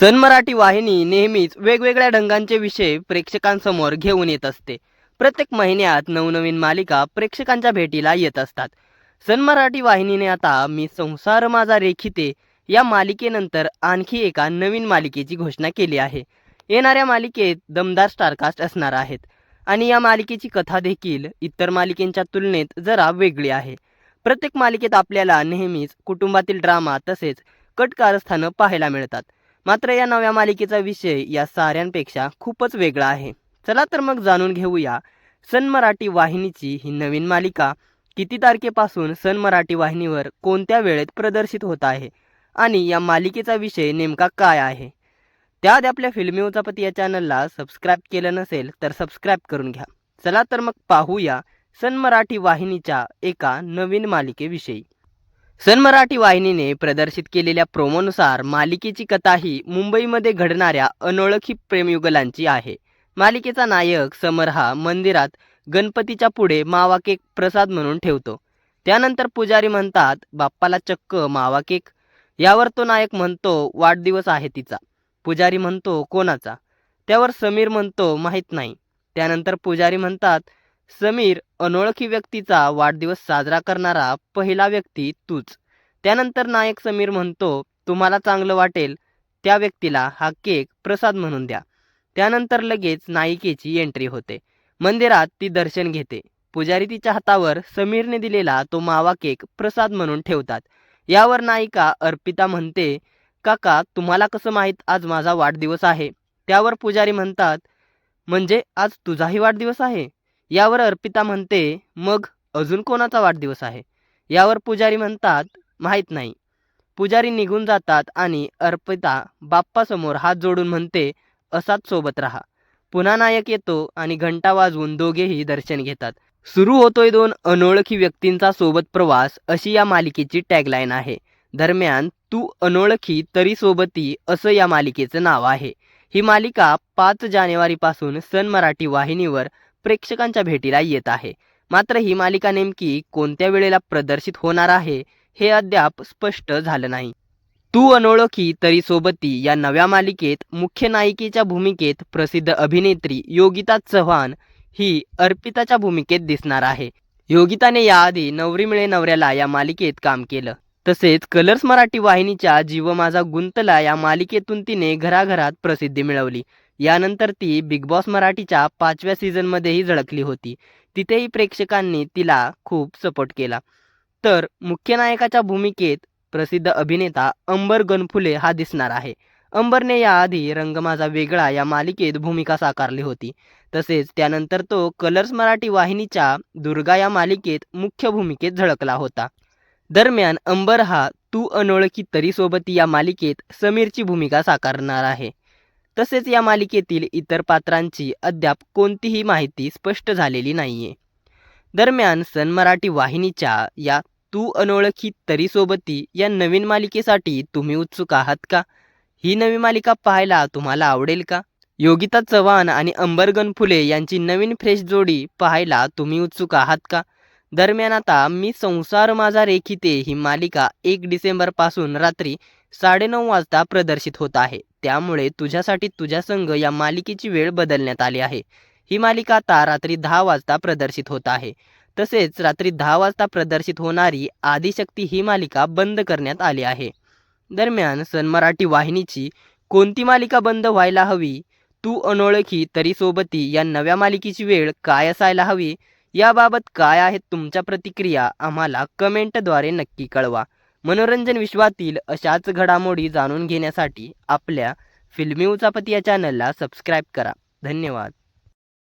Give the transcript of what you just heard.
सन मराठी वाहिनी नेहमीच वेगवेगळ्या ढंगांचे विषय प्रेक्षकांसमोर घेऊन येत असते. प्रत्येक महिन्यात नवनवीन मालिका प्रेक्षकांच्या भेटीला येत असतात. सन मराठी वाहिनीने आता मी संसार माझा रेखिते या मालिकेनंतर आणखी एका नवीन मालिकेची घोषणा केली आहे. येणाऱ्या मालिकेत दमदार स्टारकास्ट असणार आहेत. आणि या मालिकेची कथा देखील इतर मालिकेंच्या तुलनेत जरा वेगळी आहे. प्रत्येक मालिकेत आपल्याला नेहमीच कुटुंबातील ड्रामा तसेच कट कारस्थानं पाहायला मिळतात. मात्र या नव्या मालिकेचा विषय या साऱ्यांपेक्षा खूपच वेगळा आहे. चला तर मग जाणून घेऊया सन मराठी वाहिनीची ही नवीन मालिका. किती तारखेपासून सन मराठी वाहिनीवर कोणत्या वेळेत प्रदर्शित होत आहे? आणि या मालिकेचा विषय नेमका काय आहे? त्याआधी आपल्या फिल्मी उचापती या चॅनलला सबस्क्राईब केलं नसेल तर सबस्क्राईब करून घ्या. चला तर मग पाहूया सन मराठी वाहिनीच्या एका नवीन मालिकेविषयी. सन मराठी वाहिनीने प्रदर्शित केलेल्या प्रोमोनुसार मालिकेची कथा ही मुंबईमध्ये घडणाऱ्या अनोळखी प्रेमयुगलांची आहे. मालिकेचा नायक समर हा मंदिरात गणपतीच्या पुढे मावा केक प्रसाद म्हणून ठेवतो. त्यानंतर पुजारी म्हणतात बाप्पाला चक्क मावा केक. यावर तो नायक म्हणतो वाढदिवस आहे तिचा. पुजारी म्हणतो कोणाचा? त्यावर समीर म्हणतो माहीत नाही. त्यानंतर पुजारी म्हणतात समीर अनोळखी व्यक्तीचा वाढदिवस साजरा करणारा पहिला व्यक्ती तूच. त्यानंतर नायक समीर म्हणतो तुम्हाला चांगलं वाटेल त्या व्यक्तीला हा केक प्रसाद म्हणून द्या. त्यानंतर लगेच नायिकेची एंट्री होते. मंदिरात ती दर्शन घेते. पुजारी तिच्या हातावर समीरने दिलेला तो मावा केक प्रसाद म्हणून ठेवतात. यावर नायिका अर्पिता म्हणते काका तुम्हाला कसं माहीत आज माझा वाढदिवस आहे त्यावर पुजारी म्हणतात म्हणजे आज तुझाही वाढदिवस आहे यावर अर्पिता म्हणते मग अजून कोणाचा वाढदिवस आहे यावर पुजारी म्हणतात माहीत नाही. पुजारी निघून जातात आणि अर्पिता बाप्पासमोर हात जोडून म्हणते असाच सोबत राहा. पुन्हा नायक येतो आणि घंटा वाजवून दोघेही दर्शन घेतात. सुरू होतोय दोन अनोळखी व्यक्तींचा सोबत प्रवास अशी या मालिकेची टॅगलाईन आहे. दरम्यान तू अनोळखी तरी सोबती असं या मालिकेचं नाव आहे. ही मालिका पाच जानेवारीपासून सन मराठी वाहिनीवर प्रेक्षकांच्या भेटीला येत आहे. मात्र ही मालिका नेमकी कोणत्या वेळेला प्रदर्शित होणार आहे हे अद्याप स्पष्ट झालं नाही. तू अनोळखी तरी सोबती या नव्या मालिकेत मुख्य नायिकेच्या भूमिकेत प्रसिद्ध अभिनेत्री योगिता चव्हाण ही अर्पिताच्या भूमिकेत दिसणार आहे. योगिताने याआधी नवरी मिळे नवऱ्याला या मालिकेत काम केलं. तसेच कलर्स मराठी वाहिनीच्या जीव माझा गुंतला या मालिकेतून तिने घराघरात प्रसिद्धी मिळवली. यानंतर ती बिग बॉस मराठीच्या पाचव्या सीझनमध्येही झळकली होती. तिथेही प्रेक्षकांनी तिला खूप सपोर्ट केला. तर मुख्य नायकाच्या भूमिकेत प्रसिद्ध अभिनेता अंबर गणफुले हा दिसणार आहे. अंबरने याआधी रंग माझा वेगळा या मालिकेत भूमिका साकारली होती. तसेच त्यानंतर तो कलर्स मराठी वाहिनीच्या दुर्गा या मालिकेत मुख्य भूमिकेत झळकला होता. दरम्यान अंबर हा तू अनोळखी तरी सोबती या मालिकेत समीरची भूमिका साकारणार आहे. तसेच या मालिकेतील इतर पात्रांची अद्याप कोणतीही माहिती स्पष्ट झालेली नाहीये. दरम्यान सन मराठी वाहिनीच्या या तू अनोळखी तरी सोबती या नवीन मालिकेसाठी तुम्ही उत्सुक आहात का? ही नवी मालिका पाहायला तुम्हाला आवडेल का? योगिता चव्हाण आणि अंबरगन फुले यांची नवीन फ्रेश जोडी पाहायला तुम्ही उत्सुक आहात का? दरम्यान आता मी संसार माझा रेखिते ही मालिका एक डिसेंबरपासून रात्री साडेनऊ वाजता प्रदर्शित होत आहे. त्यामुळे तुझ्यासाठी तुझ्या संघ या मालिकेची वेळ बदलण्यात आली आहे. ही मालिका आता रात्री दहा वाजता प्रदर्शित होत आहे. तसेच रात्री दहा वाजता प्रदर्शित होणारी आदिशक्ती ही मालिका बंद करण्यात आली आहे. दरम्यान सन मराठी वाहिनीची कोणती मालिका बंद व्हायला हवी? तू अनोळखी तरी सोबती या नव्या मालिकेची वेळ काय असायला हवी? याबाबत काय आहेत तुमच्या प्रतिक्रिया? आम्हाला कमेंटद्वारे नक्की कळवा. मनोरंजन विश्वातील अशाच घडामोडी जाणून घेण्यासाठी आपल्या फिल्मी उचापती या चॅनलला सबस्क्राईब करा. धन्यवाद.